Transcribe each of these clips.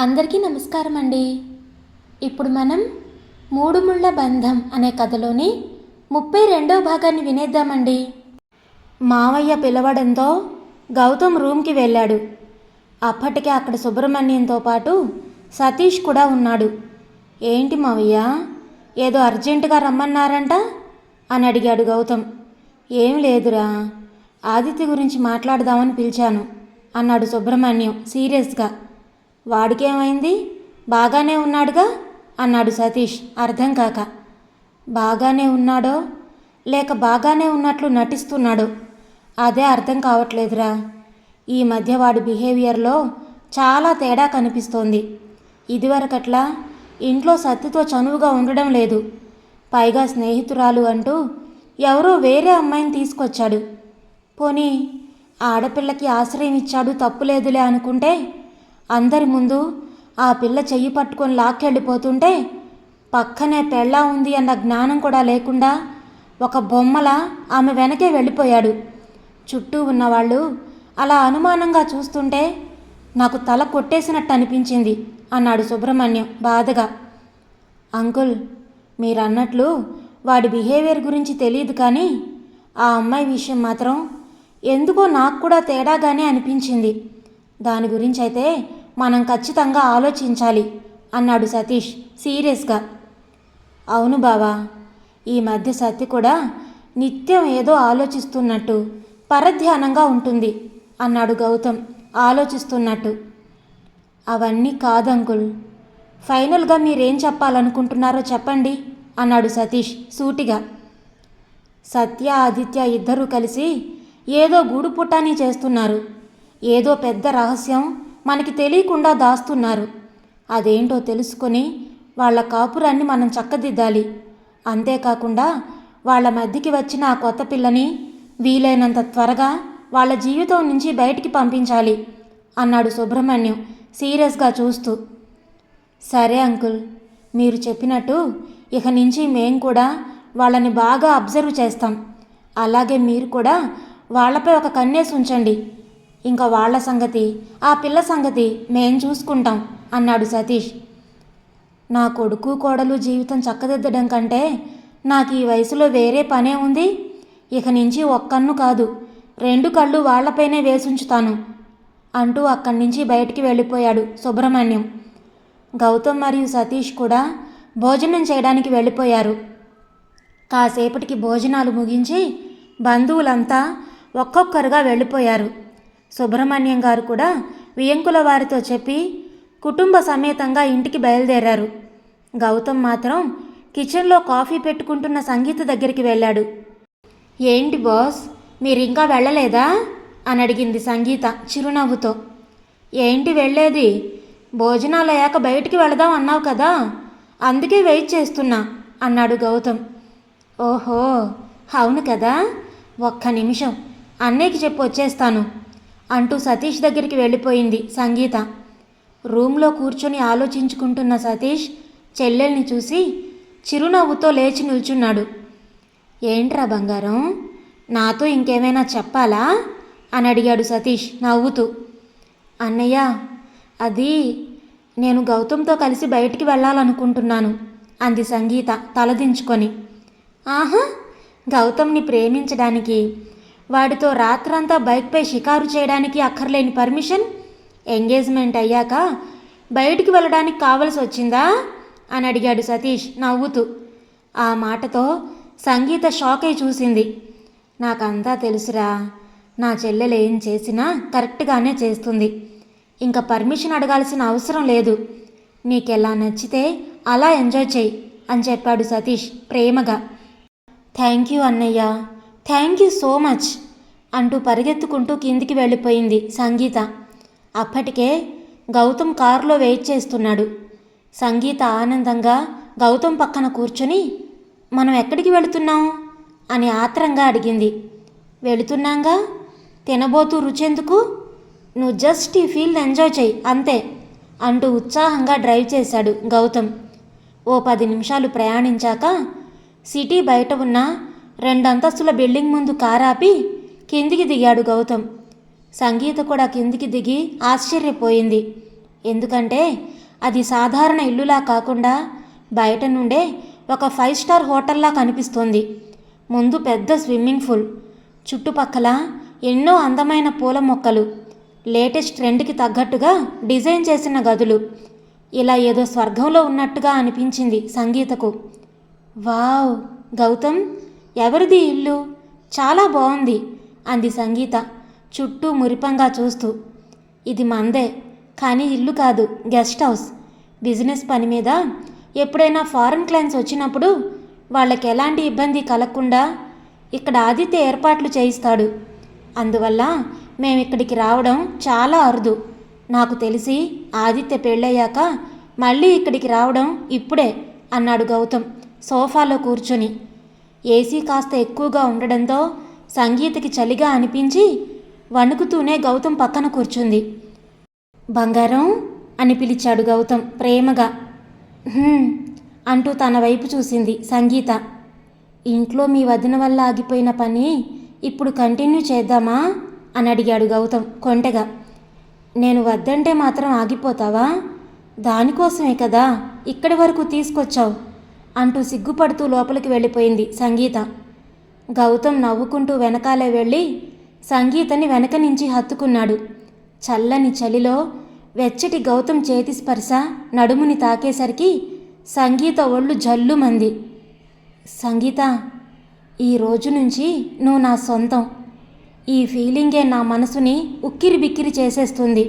అందరికీ నమస్కారం అండి. ఇప్పుడు మనం మూడు ముళ్ళ బంధం అనే కథలోని ముప్పై రెండో భాగాన్ని వినేద్దామండి. మావయ్య పిలవడంతో గౌతమ్ రూమ్కి వెళ్ళాడు. అప్పటికే అక్కడ సుబ్రహ్మణ్యంతో పాటు సతీష్ కూడా ఉన్నాడు. ఏంటి మావయ్య? ఏదో అర్జెంటుగా రమ్మన్నారంట? అని అడిగాడు గౌతమ్. ఏం లేదురా. ఆదిత్య గురించి మాట్లాడదామని పిలిచాను అన్నాడు సుబ్రహ్మణ్యం సీరియస్గా. వాడికేమైంది? బాగానే ఉన్నాడుగా? అన్నాడు సతీష్ అర్థం కాక. బాగానే ఉన్నాడో? లేక బాగానే ఉన్నట్లు నటిస్తున్నాడో? అదే అర్థం కావట్లేదురా. ఈ మధ్య వాడి బిహేవియర్లో చాలా తేడా కనిపిస్తోంది. ఇదివరకట్లా ఇంట్లో సత్తుతో చనువుగా ఉండడం లేదు. పైగా స్నేహితురాలు అంటూ ఎవరో వేరే అమ్మాయిని తీసుకొచ్చాడు. పోనీ ఆడపిల్లకి ఆశ్రయం ఇచ్చాడు తప్పులేదులే అనుకుంటే అందరి ముందు ఆ పిల్ల చెయ్యి పట్టుకొని లాక్కెళ్ళిపోతుంటే పక్కనే పెళ్ళా ఉంది అన్న జ్ఞానం కూడా లేకుండా ఒక బొమ్మల ఆమె వెనకే వెళ్ళిపోయాడు. చుట్టూ ఉన్నవాళ్ళు అలా అనుమానంగా చూస్తుంటే నాకు తల కొట్టేసినట్టు అనిపించింది అన్నాడు సుబ్రహ్మణ్యం బాధగా. అంకుల్ మీరన్నట్లు వాడి బిహేవియర్ గురించి తెలియదు కానీ ఆ అమ్మాయి విషయం మాత్రం ఎందుకో నాకు కూడా తేడాగానే అనిపించింది. దాని గురించి అయితే మనం ఖచ్చితంగా ఆలోచించాలి అన్నాడు సతీష్ సీరియస్గా. అవును బావా ఈ మధ్య సత్య కూడా నిత్యం ఏదో ఆలోచిస్తున్నట్టు పరధ్యానంగా ఉంటుంది అన్నాడు గౌతమ్ ఆలోచిస్తున్నట్టు. అవన్నీ కాదంకుల్. ఫైనల్గా మీరేం చెప్పాలనుకుంటున్నారో చెప్పండి అన్నాడు సతీష్ సూటిగా. సత్య ఆదిత్య ఇద్దరూ కలిసి ఏదో గూడు పుట్టాని చేస్తున్నారు. ఏదో పెద్ద రహస్యం మనకి తెలియకుండా దాస్తున్నారు. అదేంటో తెలుసుకొని వాళ్ళ కాపురాన్ని మనం చక్కదిద్దాలి. అంతేకాకుండా వాళ్ళ మధ్యకి వచ్చిన ఆ కొత్త పిల్లని వీలైనంత త్వరగా వాళ్ళ జీవితం నుంచి బయటికి పంపించాలి అన్నాడు సుబ్రహ్మణ్యం సీరియస్గా చూస్తూ. సరే అంకుల్ మీరు చెప్పినట్టు ఇక నుంచి మేం కూడా వాళ్ళని బాగా అబ్జర్వ్ చేస్తాం. అలాగే మీరు కూడా వాళ్ళపై ఒక కన్నేసి ఉంచండి. ఇంకా వాళ్ళ సంగతి ఆ పిల్ల సంగతి మేం చూసుకుంటాం అన్నాడు సతీష్. నా కొడుకు కోడలు జీవితం చక్కదిద్దడం కంటే నాకు ఈ వయసులో వేరే పనే ఉంది? ఇక నుంచి ఒక్కన్ను కాదు రెండు కళ్ళు వాళ్ళపైనే వేసుంచుతాను అంటూ అక్కడి నుంచి బయటికి వెళ్ళిపోయాడు సుబ్రహ్మణ్యం. గౌతమ్ మరియు సతీష్ కూడా భోజనం చేయడానికి వెళ్ళిపోయారు. కాసేపటికి భోజనాలు ముగించి బంధువులంతా ఒక్కొక్కరుగా వెళ్ళిపోయారు. సుబ్రహ్మణ్యం గారు కూడా వియంకుల వారితో చెప్పి కుటుంబ సమేతంగా ఇంటికి బయలుదేరారు. గౌతమ్ మాత్రం కిచెన్లో కాఫీ పెట్టుకుంటున్న సంగీత దగ్గరికి వెళ్ళాడు. ఏంటి బాస్ మీరు ఇంకా వెళ్ళలేదా? అని అడిగింది సంగీత చిరునవ్వుతో. ఏంటి వెళ్ళేది? భోజనాలు అయ్యాక బయటికి వెళదాం అన్నావు కదా అందుకే వెయిట్ చేస్తున్నా అన్నాడు గౌతమ్. ఓహో అవును కదా ఒక్క నిమిషం అన్నయ్యకి చెప్పి వచ్చేస్తాను. అంటూ సతీష్ దగ్గరికి వెళ్ళిపోయింది సంగీత. రూమ్లో కూర్చొని ఆలోచించుకుంటున్న సతీష్ చెల్లెల్ని చూసి చిరునవ్వుతో లేచి నిల్చున్నాడు. ఏంట్రా బంగారం నాతో ఇంకేమైనా చెప్పాలా? అని అడిగాడు సతీష్ నవ్వుతూ. అన్నయ్య అది నేను గౌతమ్తో కలిసి బయటికి వెళ్ళాలనుకుంటున్నాను అంది సంగీత తలదించుకొని. ఆహా గౌతమ్ని ప్రేమించడానికి వాడితో రాత్రంతా బైక్పై షికారు చేయడానికి అక్కర్లేని పర్మిషన్? ఎంగేజ్మెంట్ అయ్యాక బయటికి వెళ్ళడానికి కావలసి వచ్చిందా? అని అడిగాడు సతీష్ నవ్వుతూ. ఆ మాటతో సంగీత షాక్ అయి చూసింది. నాకంతా తెలుసురా నా చెల్లెలు ఏం చేసినా కరెక్ట్గానే చేస్తుంది. ఇంకా పర్మిషన్ అడగాల్సిన అవసరం లేదు. నీకెలా నచ్చితే అలా ఎంజాయ్ చెయ్యి అని చెప్పాడు సతీష్ ప్రేమగా. థ్యాంక్ యూ అన్నయ్య. థ్యాంక్ యూ సో మచ్ అంటూ పరిగెత్తుకుంటూ కిందికి వెళ్ళిపోయింది సంగీత. అప్పటికే గౌతమ్ కారులో వెయిట్ చేస్తున్నాడు. సంగీత ఆనందంగా గౌతమ్ పక్కన కూర్చొని మనం ఎక్కడికి వెళుతున్నాం? అని ఆత్రంగా అడిగింది. వెళుతున్నాంగా? తినబోతూ రుచెందుకు? నువ్వు జస్ట్ ఈ ఫీల్డ్ ఎంజాయ్ చెయ్యి అంతే అంటూ ఉత్సాహంగా డ్రైవ్ చేశాడు గౌతమ్. ఓ పది నిమిషాలు ప్రయాణించాక సిటీ బయట ఉన్న రెండంతస్తుల బిల్డింగ్ ముందు కారాపి కిందికి దిగాడు గౌతమ్. సంగీత కూడా కిందికి దిగి ఆశ్చర్యపోయింది. ఎందుకంటే అది సాధారణ ఇల్లులా కాకుండా బయట నుండే ఒక ఫైవ్ స్టార్ హోటల్లా కనిపిస్తోంది. ముందు పెద్ద స్విమ్మింగ్ పూల్ చుట్టుపక్కల ఎన్నో అందమైన పూల మొక్కలు లేటెస్ట్ ట్రెండ్కి తగ్గట్టుగా డిజైన్ చేసిన గదులు. ఇలా ఏదో స్వర్గంలో ఉన్నట్టుగా అనిపించింది సంగీతకు. వావ్! గౌతమ్ ఎవరిది ఇల్లు? చాలా బాగుంది అంది సంగీత చుట్టూ మురిపంగా చూస్తూ. ఇది మందే కానీ ఇల్లు కాదు గెస్ట్ హౌస్. బిజినెస్ పని మీద ఎప్పుడైనా ఫారెన్ క్లయింట్స్ వచ్చినప్పుడు వాళ్ళకి ఎలాంటి ఇబ్బంది కలగకుండా ఇక్కడ ఆదిత్య ఏర్పాట్లు చేయిస్తాడు. అందువల్ల మేము ఇక్కడికి రావడం చాలా అరుదు. నాకు తెలిసి ఆదిత్య పెళ్ళయ్యాక మళ్ళీ ఇక్కడికి రావడం ఇప్పుడే అన్నాడు గౌతమ్ సోఫాలో కూర్చొని. ఏసీ కాస్త ఎక్కువగా ఉండడంతో సంగీతకి చలిగా అనిపించి వణుకుతూనే గౌతమ్ పక్కన కూర్చుంది. బంగారం? అని పిలిచాడు గౌతమ్ ప్రేమగా. అంటూ తన వైపు చూసింది సంగీత. ఇంట్లో మీ వదిన వల్ల ఆగిపోయిన పని ఇప్పుడు కంటిన్యూ చేద్దామా? అని అడిగాడు గౌతమ్ కొంటెగా. నేను వద్దంటే మాత్రం ఆగిపోతావా? దానికోసమే కదా ఇక్కడి వరకు తీసుకొచ్చావు. అంటూ సిగ్గుపడుతూ లోపలికి వెళ్ళిపోయింది సంగీత. గౌతమ్ నవ్వుకుంటూ వెనకాలే వెళ్ళి సంగీతని వెనక నుంచి హత్తుకున్నాడు. చల్లని చలిలో వెచ్చటి గౌతమ్ చేతి స్పర్శ నడుముని తాకేసరికి సంగీత ఒళ్ళు జల్లుమంది సంగీత ఈ రోజు నుంచి నువ్వు నా సొంతం. ఈ ఫీలింగే నా మనసుని ఉక్కిరి బిక్కిరి చేసేస్తుంది.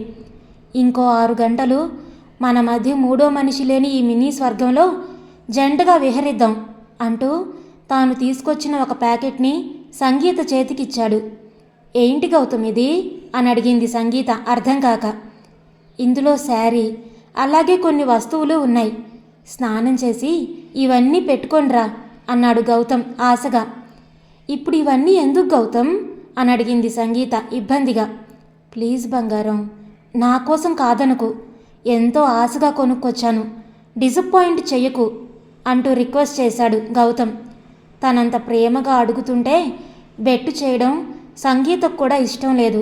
ఇంకో ఆరు గంటలు మన మధ్య మూడో మనిషి లేని ఈ మినీ స్వర్గంలో జంటగా విహరిద్దాం అంటూ తాను తీసుకొచ్చిన ఒక ప్యాకెట్ని సంగీత చేతికిచ్చాడు. ఏంటి గౌతమ్ ఇది? అని అడిగింది సంగీత అర్థం కాక. ఇందులో శారీ అలాగే కొన్ని వస్తువులు ఉన్నాయి. స్నానం చేసి ఇవన్నీ పెట్టుకోండిరా అన్నాడు గౌతమ్ ఆశగా. ఇప్పుడు ఇవన్నీ ఎందుకు గౌతమ్? అని అడిగింది సంగీత ఇబ్బందిగా. ప్లీజ్ బంగారం నా కోసం కాదనుకు. ఎంతో ఆశగా కొనుక్కొచ్చాను. డిసప్పాయింట్ చెయ్యకు. అంటూ రిక్వెస్ట్ చేశాడు గౌతమ్. తనంత ప్రేమగా అడుగుతుంటే బెట్టు చేయడం సంగీతకు కూడా ఇష్టం లేదు.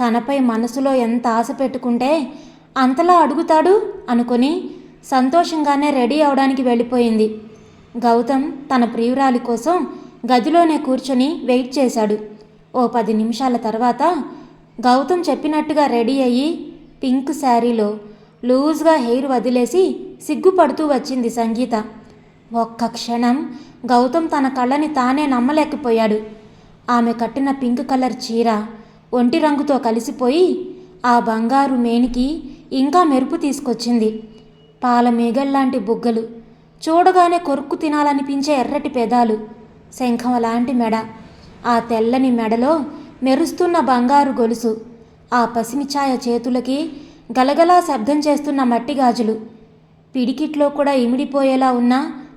తనపై మనసులో ఎంత ఆశ పెట్టుకుంటే అంతలా అడుగుతాడు అనుకొని సంతోషంగానే రెడీ అవడానికి వెళ్ళిపోయింది. గౌతమ్ తన ప్రియురాలి కోసం గదిలోనే కూర్చొని వెయిట్ చేశాడు. ఓ పది నిమిషాల తర్వాత గౌతమ్ చెప్పినట్టుగా రెడీ అయ్యి పింక్ శారీలో లూజ్గా హెయిర్ వదిలేసి సిగ్గుపడుతూ వచ్చింది సంగీత. ఒక్క క్షణం గౌతమ్ తన కళ్ళని తానే నమ్మలేకపోయాడు. ఆమె కట్టిన పింక్ కలర్ చీర ఒంటి రంగుతో కలిసిపోయి ఆ బంగారు మేనికి ఇంకా మెరుపు తీసుకొచ్చింది. పాల మేఘల్లాంటి బుగ్గలు చూడగానే కొరుక్కు తినాలనిపించే ఎర్రటి పెదాలు శంఖం లాంటి మెడ ఆ తెల్లని మెడలో మెరుస్తున్న బంగారు గొలుసు ఆ పసిమిఛాయ చేతులకి గలగలా శబ్దం చేస్తున్న మట్టి గాజులు. పిడికిట్లో కూడా ఇమిడిపోయేలా ఉన్న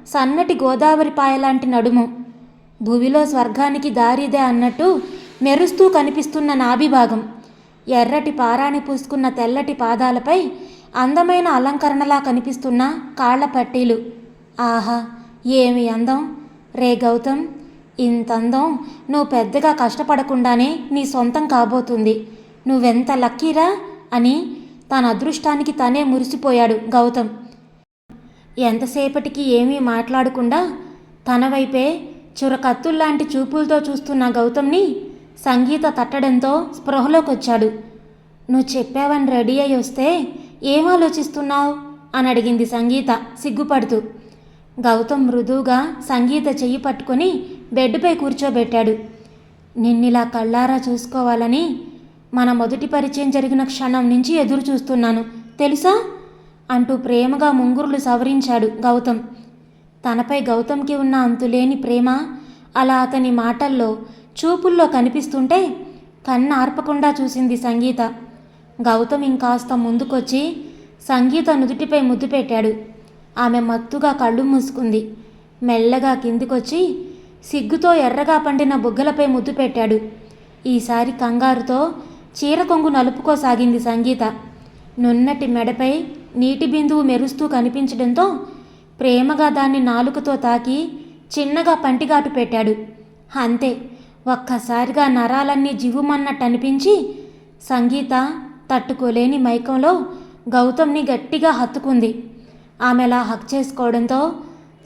సన్నటి గోదావరి పాయలాంటి నడుము. భూమిలో స్వర్గానికి దారిదే అన్నట్టు మెరుస్తూ కనిపిస్తున్న నాభిభాగం ఎర్రటి పారాణి పూసుకున్న తెల్లటి పాదాలపై అందమైన అలంకరణలా కనిపిస్తున్న కాళ్ళ పట్టీలు. ఆహా ఏమి అందం? రే గౌతమ్ ఇంత అందం నువ్వు పెద్దగా కష్టపడకుండానే నీ సొంతం కాబోతుంది. నువ్వెంత లక్కీరా అని తన అదృష్టానికి తనే మురిసిపోయాడు గౌతమ్. ఎంతసేపటికి ఏమీ మాట్లాడకుండా తన వైపే చురకత్తుల్లాంటి చూపులతో చూస్తున్న గౌతమ్ని సంగీత తట్టడంతో స్పృహలోకొచ్చాడు. నువ్వు చెప్పావని రెడీ అయి వస్తే ఏం ఆలోచిస్తున్నావు అని అడిగింది సంగీత సిగ్గుపడుతూ. గౌతమ్ మృదువుగా సంగీత చెయ్యి పట్టుకొని బెడ్పై కూర్చోబెట్టాడు. నిన్నిలా కళ్ళారా చూసుకోవాలని మన మొదటి పరిచయం జరిగిన క్షణం నుంచి ఎదురు చూస్తున్నాను. తెలుసా? అంటూ ప్రేమగా ముంగురులు సవరించాడు గౌతమ్. తనపై గౌతమ్కి ఉన్న అంతులేని ప్రేమ అలా అతని మాటల్లో చూపుల్లో కనిపిస్తుంటే కన్ను ఆర్పకుండా చూసింది సంగీత. గౌతమ్ ఇంకాస్త ముందుకొచ్చి సంగీత నుదుటిపై ముద్దు పెట్టాడు. ఆమె మత్తుగా కళ్ళు మూసుకుంది. మెల్లగా కిందికొచ్చి సిగ్గుతో ఎర్రగా పండిన బుగ్గలపై ముద్దు పెట్టాడు. ఈసారి కంగారుతో చీర కొంగు నలుపుకోసాగింది సంగీత. నున్నటి మెడపై నీటి బిందువు మెరుస్తూ కనిపించడంతో ప్రేమగా దాన్ని నాలుకతో తాకి చిన్నగా పంటిగాటు పెట్టాడు. అంతే ఒక్కసారిగా నరాలన్నీ జివ్వుమన్నట్టు అనిపించి సంగీత తట్టుకోలేని మైకంలో గౌతమ్ని గట్టిగా హత్తుకుంది. ఆమెలా హక్ చేసుకోవడంతో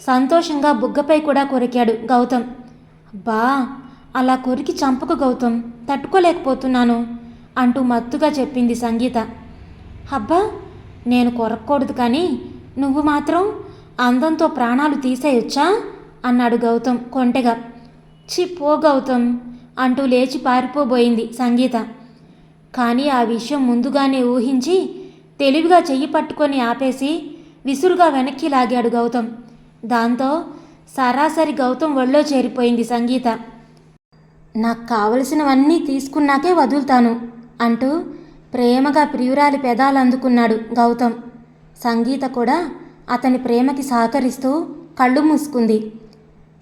సంతోషంగా బుగ్గపై కూడా కొరికాడు గౌతమ్. బా అలా కొరికి చంపకు గౌతమ్. తట్టుకోలేకపోతున్నాను. అంటూ మత్తుగా చెప్పింది సంగీత. అబ్బా నేను కొరక్కూడదు కానీ నువ్వు మాత్రం అందంతో ప్రాణాలు తీసేయొచ్చా? అన్నాడు గౌతమ్ కొంటెగా. చి పో గౌతమ్ అంటూ లేచి పారిపోబోయింది సంగీత. కానీ ఆ విషయం ముందుగానే ఊహించి తెలివిగా చెయ్యి పట్టుకొని ఆపేసి విసురుగా వెనక్కి లాగాడు గౌతమ్. దాంతో సరాసరి గౌతమ్ ఒళ్ళో చేరిపోయింది సంగీత. నాకు కావలసినవన్నీ తీసుకున్నాకే వదులుతాను. అంటూ ప్రేమగా ప్రియురాలి పెదాలు అందుకున్నాడు గౌతమ్. సంగీత కూడా అతని ప్రేమకి సహకరిస్తూ కళ్ళు మూసుకుంది.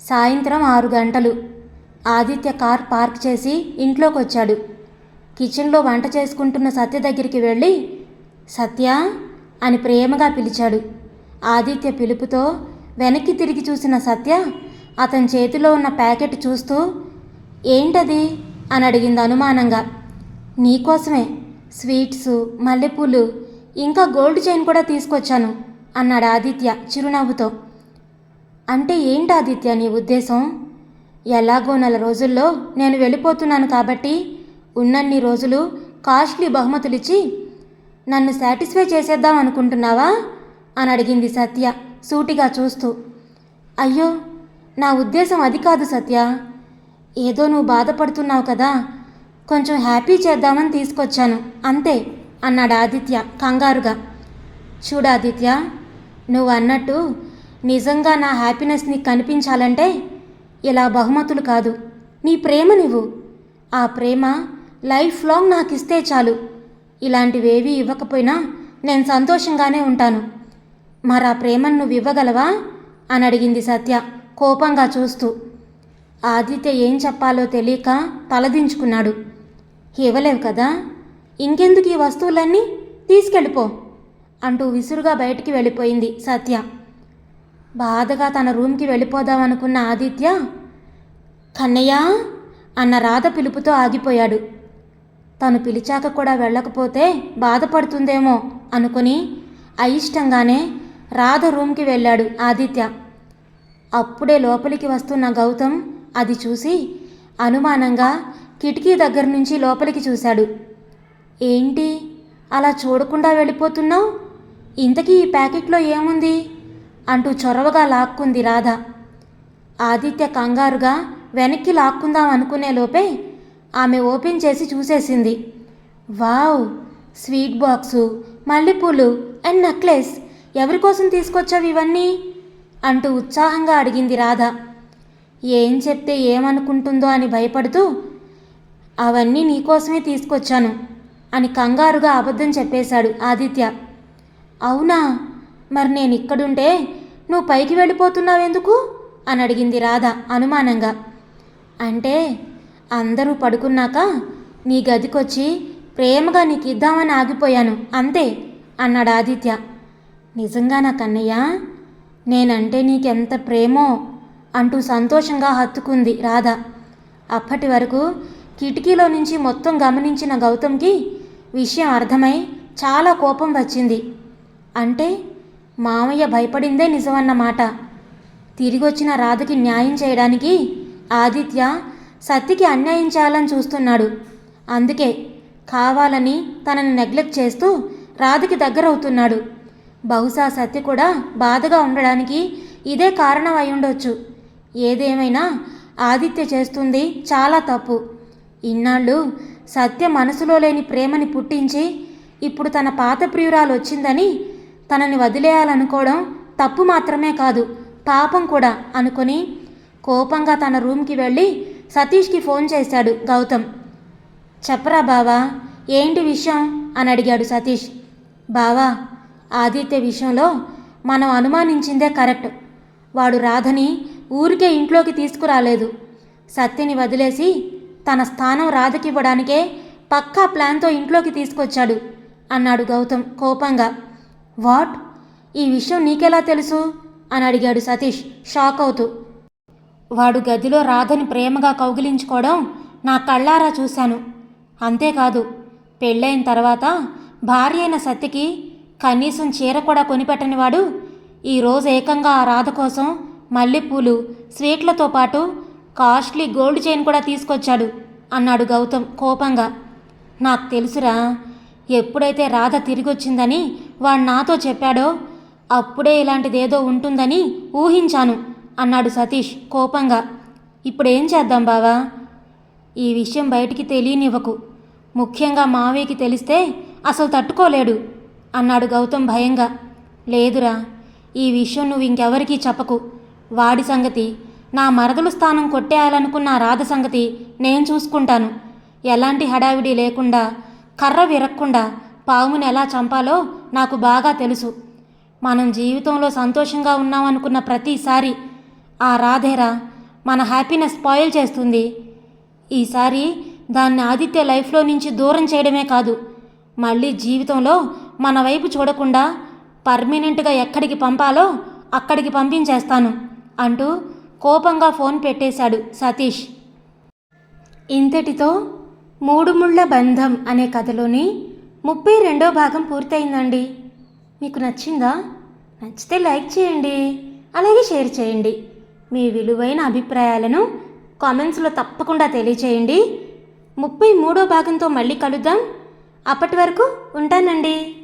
సాయంత్రం ఆరు గంటలు. ఆదిత్య కార్ పార్క్ చేసి ఇంట్లోకి వచ్చాడు కిచెన్లో వంట చేసుకుంటున్న సత్య దగ్గరికి వెళ్ళి సత్య అని ప్రేమగా పిలిచాడు. ఆదిత్య పిలుపుతో వెనక్కి తిరిగి చూసిన సత్య అతని చేతిలో ఉన్న ప్యాకెట్ చూస్తూ ఏంటది? అని అడిగింది అనుమానంగా. నీకోసమే. స్వీట్స్ మల్లెపూలు ఇంకా గోల్డ్ చైన్ కూడా తీసుకొచ్చాను అన్నాడు ఆదిత్య చిరునవ్వుతో. అంటే ఏంటి ఆదిత్య నీ ఉద్దేశం? ఎలాగో నెల రోజుల్లో నేను వెళ్ళిపోతున్నాను కాబట్టి ఉన్నన్ని రోజులు కాస్ట్లీ బహుమతులిచ్చి నన్ను సాటిస్ఫై చేసేద్దాం అనుకుంటున్నావా? అని అడిగింది సత్య సూటిగా చూస్తూ. అయ్యో నా ఉద్దేశం అది కాదు సత్య. ఏదో నువ్వు బాధపడుతున్నావు కదా కొంచెం హ్యాపీ చేద్దామని తీసుకొచ్చాను. అంతే అన్నాడు ఆదిత్య కంగారుగా. చూడు ఆదిత్య నువ్వు అన్నట్టు నిజంగా నా హ్యాపీనెస్ నీకు కనిపించాలంటే ఇలా బహుమతులు కాదు. నీ ప్రేమ నువ్వు ఆ ప్రేమ లైఫ్ లాంగ్ నాకు ఇస్తే చాలు. ఇలాంటివేవీ ఇవ్వకపోయినా నేను సంతోషంగానే ఉంటాను. మరి ఆ ప్రేమను నువ్వు ఇవ్వగలవా? అని అడిగింది సత్య కోపంగా చూస్తూ. ఆదిత్య ఏం చెప్పాలో తెలియక తలదించుకున్నాడు. ఇవ్వలేవు కదా? ఇంకెందుకు ఈ వస్తువులన్నీ? తీసుకెళ్ళిపో అంటూ విసురుగా బయటికి వెళ్ళిపోయింది సత్య. బాధగా తన రూమ్కి వెళ్ళిపోదామనుకున్న ఆదిత్య కన్నయ్య అన్న రాధ పిలుపుతో ఆగిపోయాడు. తను పిలిచాక కూడా వెళ్ళకపోతే బాధపడుతుందేమో అనుకుని అయిష్టంగానే రాధ రూమ్కి వెళ్ళాడు ఆదిత్య. అప్పుడే లోపలికి వస్తున్న గౌతమ్ అది చూసి అనుమానంగా కిటికీ దగ్గర నుంచి లోపలికి చూశాడు. ఏంటి? అలా చూడకుండా వెళ్ళిపోతున్నావు? ఇంతకీ ఈ ప్యాకెట్లో ఏముంది? అంటూ చొరవగా లాక్కుంది రాధ. ఆదిత్య కంగారుగా వెనక్కి లాక్కుందాం అనుకునే లోపే ఆమె ఓపెన్ చేసి చూసేసింది. వావ్! స్వీట్ బాక్సు మల్లెపూలు అండ్ నెక్లెస్. ఎవరి కోసం తీసుకొచ్చావు ఇవన్నీ? అంటూ ఉత్సాహంగా అడిగింది రాధ. ఏం చెప్తే ఏమనుకుంటుందో అని భయపడుతూ అవన్నీ నీకోసమే తీసుకొచ్చాను అని కంగారుగా అబద్ధం చెప్పేశాడు ఆదిత్య. అవునా? మరి నేను ఇక్కడుంటే నువ్వు పైకి వెళ్ళిపోతున్నావెందుకు? అని అడిగింది రాధ అనుమానంగా. అంటే అందరూ పడుకున్నాక నీ గదికొచ్చి ప్రేమగా నీకు ఇద్దామని ఆగిపోయాను అంతే అన్నాడు ఆదిత్య. నిజంగా నా కన్నయ్య? నేనంటే నీకెంత ప్రేమో అంటూ సంతోషంగా హత్తుకుంది రాధ. అప్పటి వరకు కిటికీలో నుంచి మొత్తం గమనించిన గౌతమ్కి విషయం అర్థమై చాలా కోపం వచ్చింది. అంటే మామయ్య భయపడిందే నిజమన్నమాట. తిరిగొచ్చిన రాధకి న్యాయం చేయడానికి ఆదిత్య సత్తికి అన్యాయం చేయాలని చూస్తున్నాడు. అందుకే కావాలని తనని నెగ్లెక్ట్ చేస్తూ రాధకి దగ్గరవుతున్నాడు. బహుశా సత్య కూడా బాధగా ఉండడానికి ఇదే కారణం అయి ఉండొచ్చు. ఏదేమైనా ఆదిత్య చేస్తుంది చాలా తప్పు. ఇన్నాళ్ళు సత్య మనసులో లేని ప్రేమని పుట్టించి ఇప్పుడు తన పాత ప్రియురాలు వచ్చిందని తనని వదిలేయాలనుకోవడం తప్పు మాత్రమే కాదు పాపం కూడా అనుకొని కోపంగా తన రూమ్కి వెళ్ళి సతీష్కి ఫోన్ చేశాడు గౌతమ్. చెప్పరా బావా ఏంటి విషయం? అని అడిగాడు సతీష్. బావా ఆదిత్య విషయంలో మనం అనుమానించిందే కరెక్ట్. వాడు రాధని ఊరికే ఇంట్లోకి తీసుకురాలేదు. సత్యని వదిలేసి తన స్థానం రాధకివ్వడానికే పక్కా ప్లాన్తో ఇంట్లోకి తీసుకొచ్చాడు అన్నాడు గౌతమ్ కోపంగా. వాట్? ఈ విషయం నీకెలా తెలుసు? అని అడిగాడు సతీష్ షాక్ అవుతూ. వాడు గదిలో రాధని ప్రేమగా కౌగిలించుకోవడం నా కళ్ళారా చూశాను. అంతేకాదు పెళ్ళైన తర్వాత భార్య అయిన సత్యకి కనీసం చీర కూడా కొనిపెట్టనివాడు ఈరోజు ఏకంగా ఆ రాధ కోసం మల్లెపూలు స్వీట్లతో పాటు కాస్ట్లీ గోల్డ్ చైన్ కూడా తీసుకొచ్చాడు అన్నాడు గౌతమ్ కోపంగా. నాకు తెలుసురా ఎప్పుడైతే రాధ తిరిగొచ్చిందని వాడు నాతో చెప్పాడో అప్పుడే ఇలాంటిదేదో ఉంటుందని ఊహించాను అన్నాడు సతీష్ కోపంగా. ఇప్పుడేం చేద్దాం బావా? ఈ విషయం బయటికి తెలియనివ్వకు. ముఖ్యంగా మావయ్యకి తెలిస్తే అసలు తట్టుకోలేడు అన్నాడు గౌతమ్ భయంగా. లేదురా ఈ విషయం నువ్వు ఇంకెవరికీ చెప్పకు. వాడి సంగతి నా మరదలు స్థానం కొట్టేయాలనుకున్న రాధ సంగతి నేను చూసుకుంటాను. ఎలాంటి హడావిడి లేకుండా కర్ర విరక్కుండా పాముని ఎలా చంపాలో నాకు బాగా తెలుసు. మనం జీవితంలో సంతోషంగా ఉన్నామనుకున్న ప్రతిసారి ఆ రాధేరా మన హ్యాపీనెస్ స్పాయిల్ చేస్తుంది. ఈసారి దాన్ని ఆదిత్య లైఫ్లో నుంచి దూరం చేయడమే కాదు మళ్ళీ జీవితంలో మన వైపు చూడకుండా పర్మనెంట్గా ఎక్కడికి పంపాలో అక్కడికి పంపించేస్తాను అంటూ కోపంగా ఫోన్ పెట్టేశాడు సతీష్. ఇంతటితో మూడు ముళ్ళ బంధం అనే కథలోని ముప్పై రెండో భాగం పూర్తయిందండి. మీకు నచ్చిందా? నచ్చితే లైక్ చేయండి. అలాగే షేర్ చేయండి. మీ విలువైన అభిప్రాయాలను కామెంట్స్లో తప్పకుండా తెలియచేయండి. ముప్పై మూడో భాగంతో మళ్ళీ కలుద్దాం. అప్పటి వరకు ఉంటానండి.